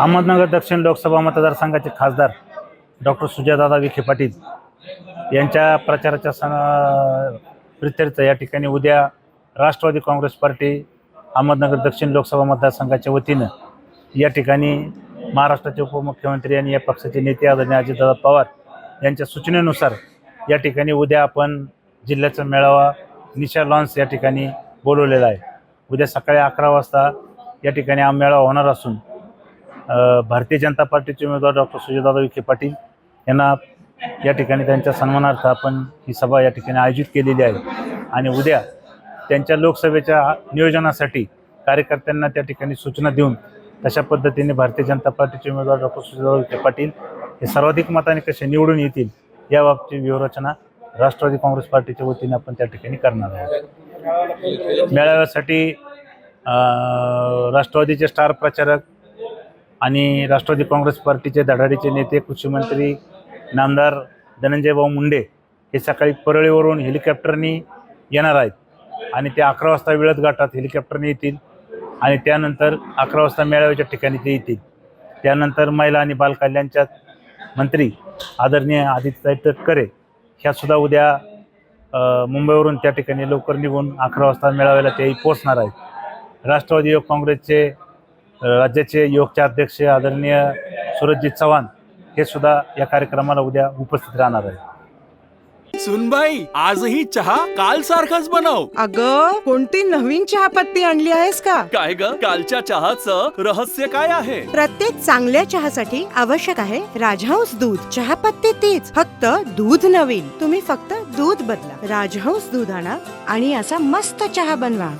अहमदनगर दक्षिण लोकसभा मतदारसंघाचे खासदार डॉक्टर सुजयदादा विखे पाटील यांच्या प्रचाराच्या सण प्रित्यर्थ या ठिकाणी उद्या राष्ट्रवादी काँग्रेस पार्टी अहमदनगर दक्षिण लोकसभा मतदारसंघाच्या वतीनं या ठिकाणी महाराष्ट्राचे उपमुख्यमंत्री आणि या पक्षाचे नेते आदरणीय अजितदादा पवार यांच्या सूचनेनुसार या ठिकाणी उद्या आपण जिल्ह्याचा मेळावा निशा लॉन्स या ठिकाणी बोलवलेला आहे. उद्या सकाळी अकरा वाजता या ठिकाणी हा मेळावा होणार असून भारतीय जनता पार्टीचे उमेदवार डॉक्टर सुजयदादा विखे पाटील यांना या ठिकाणी त्यांच्या सन्मानार्थ आपण ही सभा या ठिकाणी आयोजित केलेली आहे. आणि उद्या त्यांच्या लोकसभेच्या नियोजनासाठी कार्यकर्त्यांना त्या ठिकाणी सूचना देऊन तशा पद्धतीने भारतीय जनता पार्टीचे उमेदवार डॉक्टर सुजयदादा विखे पाटील हे सर्वाधिक मताने कसे निवडून येतील याबाबतची व्यूहरचना राष्ट्रवादी काँग्रेस पार्टीच्या वतीने आपण त्या ठिकाणी करणार आहोत. मेळाव्यासाठी राष्ट्रवादीचे स्टार प्रचारक आणि राष्ट्रवादी काँग्रेस पार्टीचे धडाडीचे नेते कृषीमंत्री नामदार धनंजयभाऊ मुंडे हे सकाळी परळीवरून हेलिकॉप्टरनी येणार आहेत. आणि ते अकरा वाजता वेळत गाठात हेलिकॉप्टरने येतील आणि त्यानंतर अकरा वाजता मेळाव्याच्या ठिकाणी ते येतील. त्यानंतर महिला आणि बालकल्याणच्या मंत्री आदरणीय आदित्य तटकरे ह्यासुद्धा उद्या मुंबईवरून त्या ठिकाणी लवकर निघून अकरा वाजता मेळाव्याला ते पोचणार आहेत. राष्ट्रवादी काँग्रेसचे राज्याचे युवकचे अध्यक्ष आदरणीय सुरजजीत चव्हाण हे सुद्धा या कार्यक्रमाला उद्या उपस्थित राहणार आहेत. सुनबाई आजही चहा काल सारखाच बनव. अग कोणती नवीन चहापत्ती आणली आहेस का? काय ग? कालच्या चहाचं रहस्य काय आहे? प्रत्येक चांगल्या चहासाठी आवश्यक आहे राजहंस दूध. चहापत्ती तीच फक्त दूध नवीन. तुम्ही फक्त दूध बदला. राजहंस दूध आणा आणि असा मस्त चहा बनवा.